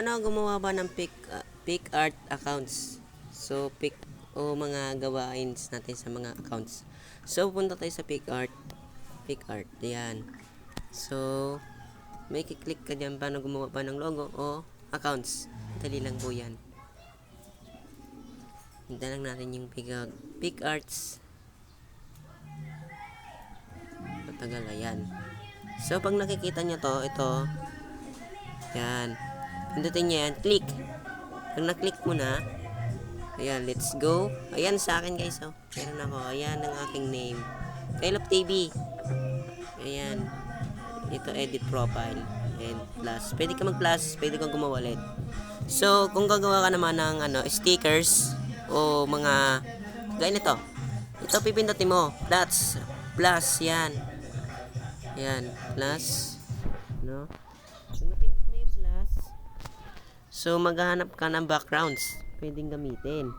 Ano gumawa ba ng pick, uh, pick art accounts? So, pick o mga gawain natin sa mga accounts. So, punta tayo sa pick art. Pick art. Yan. So, may kiklik ka dyan paano gumawa pa ng logo o accounts. Dali lang po yan. Hinta lang natin yung pick, art, pick arts. Matagal ayan. So, pag nakikita nyo to, ito, yan. Pindutin nyo yan, click. Pag na-click mo na, ayan, let's go. Ayan sa akin guys, oh. Meron ako. Ayan ang aking name. Kailop TV. Ayan. Ito, edit profile. And plus. Pwede ka mag-plus, pwede kang gumawa ulit. So, kung gagawa ka naman ng ano, stickers o mga gaya nito. Ito pipindutin mo. Plus. Plus, yan. Yan, plus. No? Pag napindot mo yung plus, so maghahanap ka ng backgrounds. Pwedeng gamitin.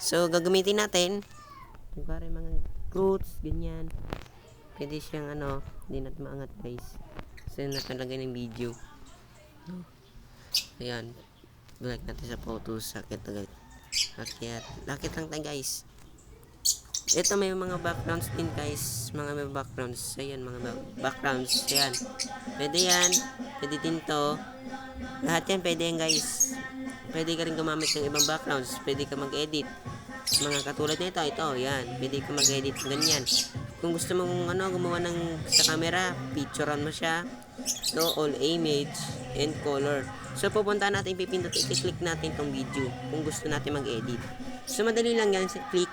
So, gagamitin natin. Parang mga fruits, ganyan. Pwede siyang ano, hindi natin maangat guys. So, yun natin lagay ng video. Ayan. Balik natin sa photos. Sakit agad. Akyat. Lakit lang tayo guys. Ito may mga backgrounds din guys. Mga may backgrounds. Ayan mga ba- backgrounds. Ayan. Pwede yan. Pwede din to. Lahat yan pwede yan guys. Pwede ka rin gumamit ng ibang backgrounds. Pwede ka mag-edit. Mga katulad nito. Ito. Yan. Pwede ka mag-edit. Ganyan. Kung gusto mong ano, gumawa ng sa camera, picturean mo siya. Ito, all image and color. So, pupunta natin, pipindot, i-click natin tong video kung gusto natin mag-edit. So, madali lang yan. Click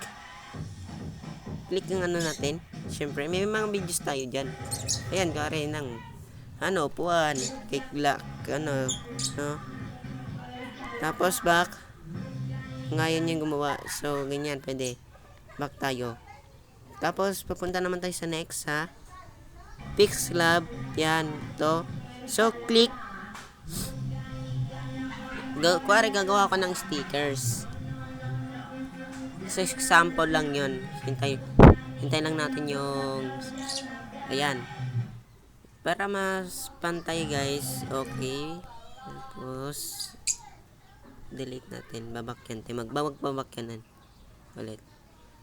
click ng ano natin. Siyempre, may mga videos tayo dyan. Ayan, kare ng ano, puwan, cake black, ano, no? Tapos back. Ngayon yung gumawa. So, ganyan, pwede. Back tayo. Tapos, papunta naman tayo sa next, ha? Pix Lab. Yan, to. So, click. Ga kuwari, gagawa ko ng stickers. So, example lang yun. Hintay, hintay lang natin yung, ayan. Para mas pantay guys, okay. Tapos, delete natin. Babakyan tayo. Magbawag babakyanan. Ulit.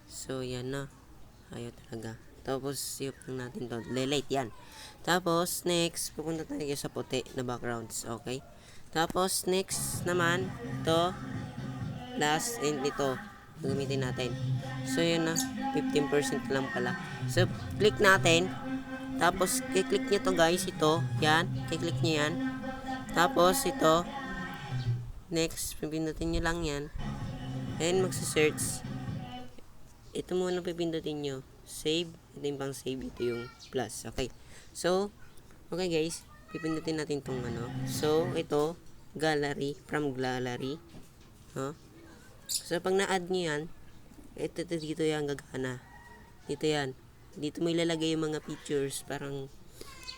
So, yan na. Ayaw talaga. Tapos, siyop lang natin to. Delete yan. Tapos, next, pupunta tayo sa puti na backgrounds. Okay? Tapos, next naman, to last, and ito gagamitin natin. So, yun na. 15% lang pala. So, click natin. Tapos, kiklik nyo to guys. Ito. Yan. Kiklik nyo yan. Tapos, ito. Next, pipindutin nyo lang yan. And, magsa-search. Ito muna pipindutin nyo. Save. Ito yung pang save. Ito yung plus. Okay. So, okay guys. Pipindutin natin tong ano. So, ito. Gallery. From gallery. Huh? So, pag na-add nyo yan, ito, ito dito yan gagana. Dito yan. Dito mo ilalagay yung mga pictures, parang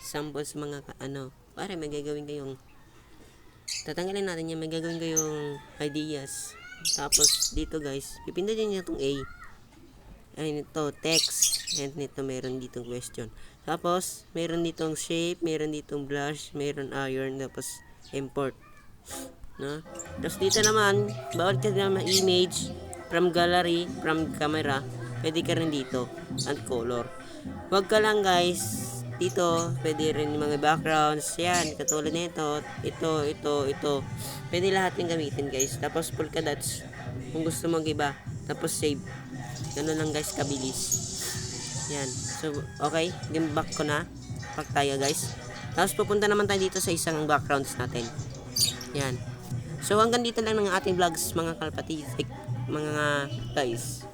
samples mga ano. Pare, may gagawin kayong tatanggalin natin yan, may gagawin kayong ideas. Tapos, dito guys, pipindutin nyo itong A. Ayun ito, text. And ito, meron ditong question. Tapos, meron ditong shape, meron ditong blush, meron iron, tapos import. No? Tapos dito naman, bawal ka naman image from gallery, from camera, pwede ka rin dito, and color. Huwag ka lang guys, dito, pwede rin yung mga backgrounds, yan, katulad nito, ito, ito, ito. Pwede lahat yung gamitin guys. Tapos polka dots, kung gusto mo iba, tapos save. Ganun lang guys, kabilis. Yan. So, okay, game back ko na. Back tayo guys. Tapos pupunta naman tayo dito sa isang backgrounds natin. Yan. So hanggang dito lang ng ating vlogs mga kalpati, mga guys.